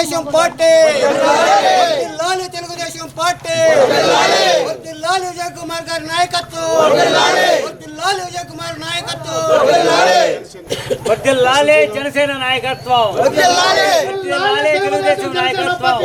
Telugu Desam party. వర్ధిల్లాలి Telugu Desam party. వర్ధిల్లాలి విజయ్ కుమార్ గారి నాయకత్వం. వర్ధిల్లాలి విజయ్ కుమార్ నాయకత్వం. వర్ధిల్లాలి జనసేన నాయకత్వం. వర్ధిల్లాలి తెలుగుదేశం నాయకత్వం.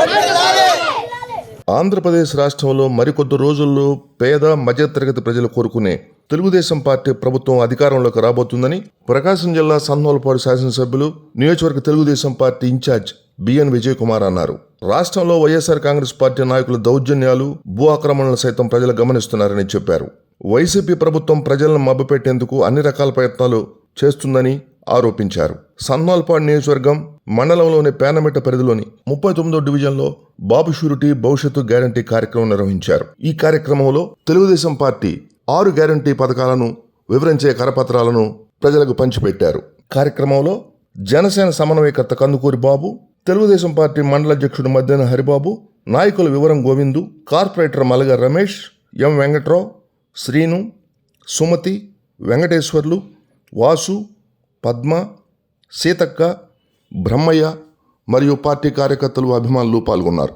ఆంధ్రప్రదేశ్ రాష్ట్రంలో మరికొద్ది రోజుల్లో పేద మధ్యతరగతి ప్రజలు కోరుకునే తెలుగుదేశం పార్టీ ప్రభుత్వం అధికారంలోకి రాబోతుందని ప్రకాశం జిల్లా సన్నోలపాడు శాసనసభ్యులు నియోజకవర్గ Telugudesam party in charge BN Vijay Kumar అన్నారు. రాష్ట్రంలో వైఎస్ఆర్ కాంగ్రెస్ పార్టీ నాయకుల దౌర్జన్యాలు భూ ఆక్రమణలు సైతం ప్రజలు గమనిస్తున్నారని చెప్పారు. వైసీపీ ప్రభుత్వం ప్రజలను మభ్యపెట్టేందుకు అన్ని రకాల ప్రయత్నాలు చేస్తుందని ఆరోపించారు. సన్నాల్పాడు నియోజకవర్గం మండలంలోని పేనమెట్ట పరిధిలోని ముప్పై తొమ్మిదో డివిజన్లో బాబు షూరిటీ భవిష్యత్తు గ్యారంటీ కార్యక్రమం నిర్వహించారు. ఈ కార్యక్రమంలో తెలుగుదేశం పార్టీ ఆరు గ్యారంటీ పథకాలను వివరించే కరపత్రాలను ప్రజలకు పంచిపెట్టారు. కార్యక్రమంలో జనసేన సమన్వయకర్త కందుకూరి బాబు తెలుగుదేశం పార్టీ మండల అధ్యక్షుడు మద్దెన హరిబాబు నాయకుల వివరం గోవిందు కార్పొరేటర్ మలగ రమేష్ ఎం వెంకట్రావు శ్రీను సుమతి వెంకటేశ్వర్లు వాసు పద్మ సీతక్క బ్రహ్మయ్య మరియు పార్టీ కార్యకర్తలు అభిమానులు పాల్గొన్నారు.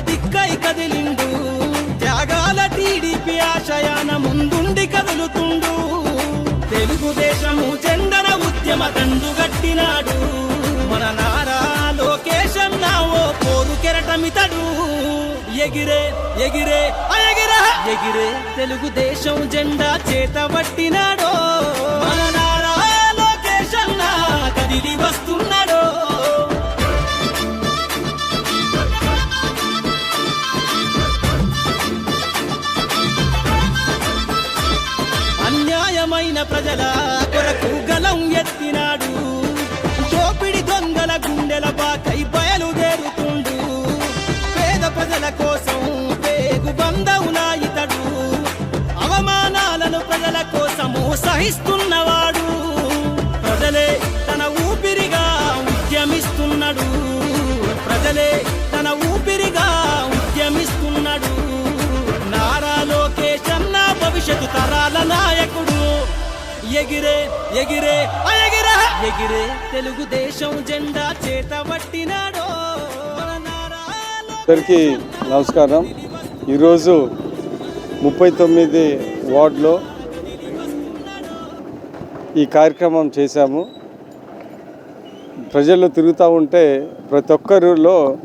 దిక్కై కదిలిండు. త్యాగాల టీడీపీ ఆశయాన ముందుండి కదులుతుండు. తెలుగుదేశము జెండన ఉద్యమ దండు గట్టినాడు మన నారా లోకేశం ఓ పోరు కెరటమితడు. ఎగిరే ఎగిరే ఎగిరే ఎగిరే. తెలుగుదేశం జెండా చేత పట్టినాడు కొరకు ఎత్తినాడు. దోపిడి దొంగల గుండెల బాకై బయలుదేరుతుండు పేద ప్రజల కోసం పేగు బంధవునా ఇతడు. అవమానాలను ప్రజల కోసము సహిస్తున్నవాడు. ప్రజలే తన ఊపిరిగా ఉద్యమిస్తున్నాడు. ప్రజలే ఎగిరే ఎగిరే ఎగిరే! ఎగిరే తెలుగుదేశం జెండా అందరికీ నమస్కారం. ఈరోజు ముప్పై తొమ్మిది వార్డులో ఈ కార్యక్రమం చేశాము. ప్రజలు తిరుగుతూ ఉంటే ప్రతి ఒక్కరిలో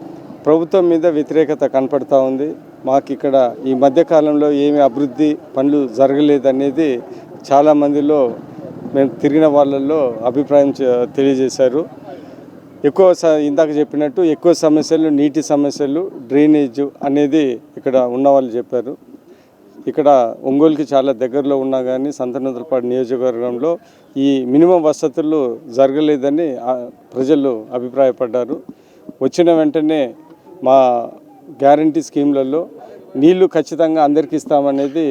ప్రభుత్వం మీద వ్యతిరేకత కనపడతా ఉంది. మాకు ఇక్కడ ఈ మధ్యకాలంలో ఏమి అభివృద్ధి పనులు జరగలేదనేది చాలామందిలో మేము తిరిగిన వాళ్ళల్లో అభిప్రాయం చే- తెలియజేశారు. ఎక్కువ స- ఇందాక చెప్పినట్టు ఎక్కువ సమస్యలు నీటి సమస్యలు డ్రైనేజ్ అనేది ఇక్కడ ఉన్న వాళ్ళు చెప్పారు. ఇక్కడ ఒంగోలుకి చాలా దగ్గరలో ఉన్నా కానీ సంతనోదలపాడు నియోజకవర్గంలో ఈ మినిమం వసతులు జరగలేదని ప్రజలు అభిప్రాయపడ్డారు. వచ్చిన వెంటనే మా గ్యారంటీ స్కీమ్లలో నీళ్ళు ఖచ్చితంగా అందరికీ ఇస్తామనేది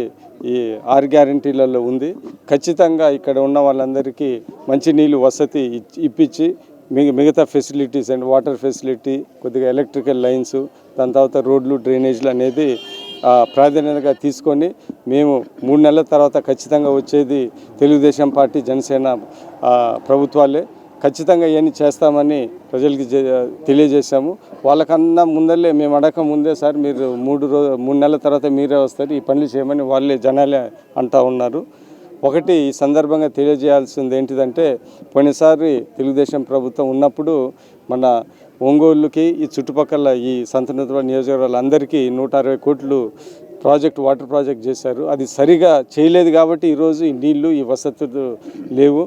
ఈ ఆరు గ్యారంటీలలో ఉంది. ఖచ్చితంగా ఇక్కడ ఉన్న వాళ్ళందరికీ మంచి నీళ్ళు వసతి ఇప్పించి మిగ- మిగతా ఫెసిలిటీస్ అండ్ వాటర్ ఫెసిలిటీ కొద్దిగా ఎలక్ట్రికల్ లైన్స్ దాని తర్వాత రోడ్లు డ్రైనేజ్లు అనేది ప్రాధాన్యతగా తీసుకొని మేము మూడు నెలల తర్వాత ఖచ్చితంగా వచ్చేది తెలుగుదేశం పార్టీ జనసేన ప్రభుత్వాలే. ఖచ్చితంగా ఇవన్నీ చేస్తామని ప్రజలకి తెలియజేశాము. వాళ్ళకన్నా ముందలే మేము అడగక ముందే సార్ మీరు మూడు రోజు మూడు నెలల తర్వాత మీరే వస్తారు ఈ పనులు చేయమని వాళ్ళే జనాలే అంటా ఉన్నారు. ఒకటి ఈ సందర్భంగా తెలియజేయాల్సింది ఏంటిదంటే పోయినసారి తెలుగుదేశం ప్రభుత్వం ఉన్నప్పుడు మన ఒంగోలుకి ఈ చుట్టుపక్కల ఈ సంతనూతల నియోజకవర్గాలందరికీ నూట అరవై కోట్లు ప్రాజెక్ట్ వాటర్ ప్రాజెక్ట్ చేశారు. అది సరిగా చేయలేదు కాబట్టి ఈరోజు ఈ నీళ్ళు ఈ వసతులు లేవు.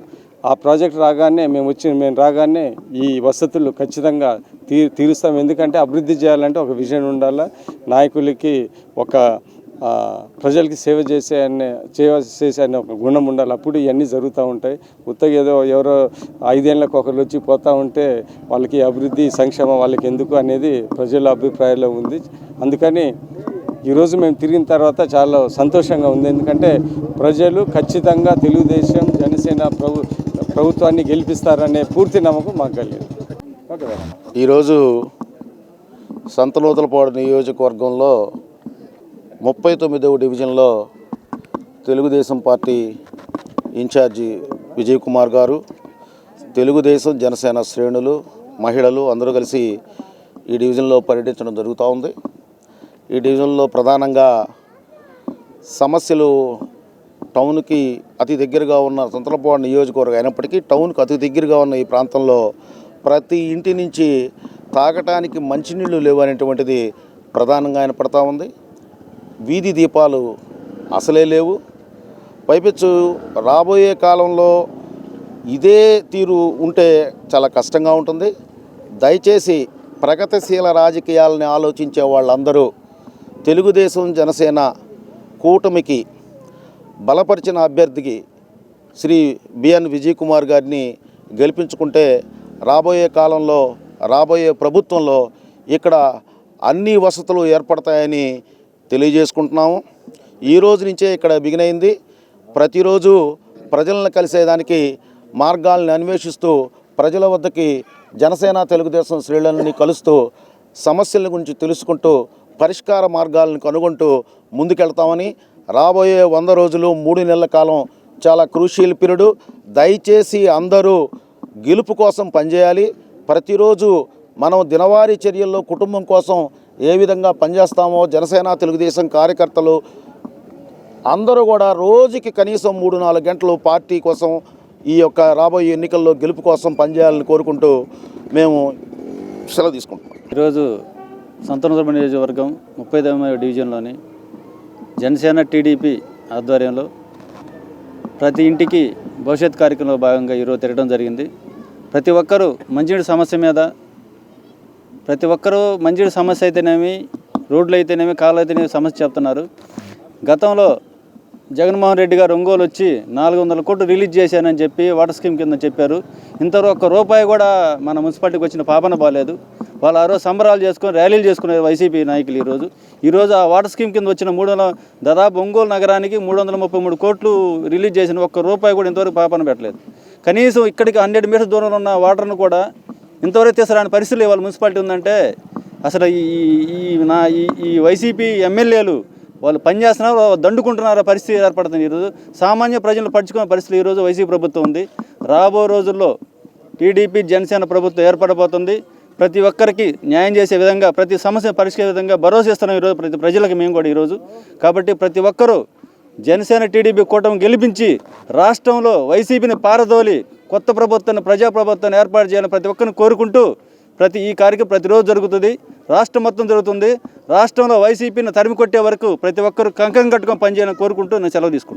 ఆ ప్రాజెక్ట్ రాగానే మేము వచ్చి మేము రాగానే ఈ వసతులు ఖచ్చితంగా తీ తీరుస్తాం. ఎందుకంటే అభివృద్ధి చేయాలంటే ఒక విజన్ ఉండాలా. నాయకులకి ఒక ప్రజలకి సేవ చేసే అనే సేవ చేసే అనే ఒక గుణం ఉండాలి. అప్పుడు ఇవన్నీ జరుగుతూ ఉంటాయి. ఉత్తగా ఏదో ఎవరో ఐదేళ్ళకి ఒకరు వచ్చి పోతూ ఉంటే వాళ్ళకి అభివృద్ధి సంక్షేమం వాళ్ళకి ఎందుకు అనేది ప్రజల అభిప్రాయంలో ఉంది. అందుకని ఈరోజు మేము తిరిగిన తర్వాత చాలా సంతోషంగా ఉంది. ఎందుకంటే ప్రజలు ఖచ్చితంగా తెలుగుదేశం జనసేన ప్రభు ప్రభుత్వాన్ని గెలిపిస్తారనే పూర్తి నమ్మకం మాకు కలిగింది. ఓకే ఈరోజు సంతలోతలపాడు నియోజకవర్గంలో ముప్పై తొమ్మిదవ డివిజన్లో Telugudesam party in charge Vijay Kumar గారు తెలుగుదేశం జనసేన శ్రేణులు మహిళలు అందరూ కలిసి ఈ డివిజన్లో పర్యటించడం జరుగుతూ ఉంది. ఈ డివిజన్లో ప్రధానంగా సమస్యలు టౌన్కి అతి దగ్గరగా ఉన్న సంతలపవాడ నియోజకవర్గం అయినప్పటికీ టౌన్కి అతి దగ్గరగా ఉన్న ఈ ప్రాంతంలో ప్రతి ఇంటి నుంచి తాగటానికి మంచినీళ్ళు లేవు అనేటువంటిది ప్రధానంగా ఆయన పడతా ఉంది. వీధి దీపాలు అసలే లేవు. పైపెచ్చు రాబోయే కాలంలో ఇదే తీరు ఉంటే చాలా కష్టంగా ఉంటుంది. దయచేసి ప్రగతిశీల రాజకీయాలని ఆలోచించే వాళ్ళందరూ తెలుగుదేశం జనసేన కూటమికి బలపరిచిన అభ్యర్థికి శ్రీ బిఎన్ విజయ్ కుమార్ గారిని గెలిపించుకుంటే రాబోయే కాలంలో రాబోయే ప్రభుత్వంలో ఇక్కడ అన్ని వసతులు ఏర్పడతాయని తెలియజేసుకుంటున్నాము. ఈ రోజు నుంచే ఇక్కడ బిగినైంది. ప్రతిరోజు ప్రజలను కలిసేదానికి మార్గాలను అన్వేషిస్తూ ప్రజల వద్దకి జనసేన తెలుగుదేశం శ్రేణులని కలుస్తూ సమస్యల గురించి తెలుసుకుంటూ పరిష్కార మార్గాలను కనుగొంటూ ముందుకెళ్తామని రాబోయే వంద రోజులు మూడు నెలల కాలం చాలా క్రూషియల్ పీరియడ్. దయచేసి అందరూ గెలుపు కోసం పనిచేయాలి. ప్రతిరోజు మనం దినవారీ చర్యల్లో కుటుంబం కోసం ఏ విధంగా పనిచేస్తామో జనసేన తెలుగుదేశం కార్యకర్తలు అందరూ కూడా రోజుకి కనీసం మూడు నాలుగు గంటలు పార్టీ కోసం ఈ యొక్క రాబోయే ఎన్నికల్లో గెలుపు కోసం పనిచేయాలని కోరుకుంటూ మేము సెలవు తీసుకుంటున్నాం. ఈరోజు సంతనోదర నియోజకవర్గం ముప్పై తొమ్మిది డివిజన్లోని జనసేన టీడీపీ ఆధ్వర్యంలో ప్రతి ఇంటికి భవిష్యత్ కార్యక్రమంలో భాగంగా ఈరోజు తిరగడం జరిగింది. ప్రతి ఒక్కరూ మంచినీటి సమస్య మీద ప్రతి ఒక్కరూ మంచినీటి సమస్య అయితేనేమి రోడ్లు అయితేనేమి కాళ్ళు అయితేనేమి సమస్య చెప్తున్నారు. గతంలో జగన్మోహన్ రెడ్డి గారు ఒంగోలు వచ్చి నాలుగు వందల కోట్లు రిలీజ్ చేశానని చెప్పి వాటర్ స్కీమ్ కింద చెప్పారు. ఇంతవరకు ఒక్క రూపాయి కూడా మన మున్సిపాలిటీకి వచ్చిన పాపన బాలేదు. వాళ్ళు ఆ రోజు సంబరాలు చేసుకొని ర్యాలీలు చేసుకున్నారు వైసీపీ నాయకులు ఈరోజు. ఈరోజు ఆ వాటర్ స్కీమ్ కింద వచ్చిన మూడు వందల దాదాపు ఒంగోలు నగరానికి మూడు వందల ముప్పై మూడు కోట్లు రిలీజ్ చేసిన ఒక్క రూపాయి కూడా ఇంతవరకు పాపన పెట్టలేదు. కనీసం ఇక్కడికి హండ్రెడ్ మీటర్స్ దూరంలో ఉన్న వాటర్ను కూడా ఇంతవరకు తీసుకురాని పరిస్థితులు ఇవాళ మున్సిపాలిటీ ఉందంటే అసలు ఈ ఈ నా ఈ ఈ వైసీపీ ఎమ్మెల్యేలు వాళ్ళు పనిచేస్తున్నారు వాళ్ళు దండుకుంటున్నారు పరిస్థితి ఏర్పడుతుంది ఈరోజు. సామాన్య ప్రజలు పడుచుకునే పరిస్థితి ఈరోజు వైసీపీ ప్రభుత్వం ఉంది. రాబో రోజుల్లో టీడీపీ జనసేన ప్రభుత్వం ఏర్పడబోతుంది. ప్రతి ఒక్కరికి న్యాయం చేసే విధంగా ప్రతి సమస్య పరిష్కరించే విధంగా భరోసా ఇస్తున్నాం ఈరోజు ప్రతి ప్రజలకు మేము కూడా ఈరోజు. కాబట్టి ప్రతి ఒక్కరూ జనసేన టీడీపీ కూటమి గెలిపించి రాష్ట్రంలో వైసీపీని పారదోలి కొత్త ప్రభుత్వాన్ని ప్రజా ప్రభుత్వాన్ని ఏర్పాటు చేయాలని ప్రతి ఒక్కరిని కోరుకుంటూ ప్రతి ఈ కార్యక్రమం ప్రతిరోజు జరుగుతుంది. రాష్ట్రం మొత్తం జరుగుతుంది. రాష్ట్రంలో వైసీపీని తరిమి కొట్టే వరకు ప్రతి ఒక్కరు కంకం కట్టుకొని పనిచేయాలని కోరుకుంటూ నేను సెలవు తీసుకుంటాను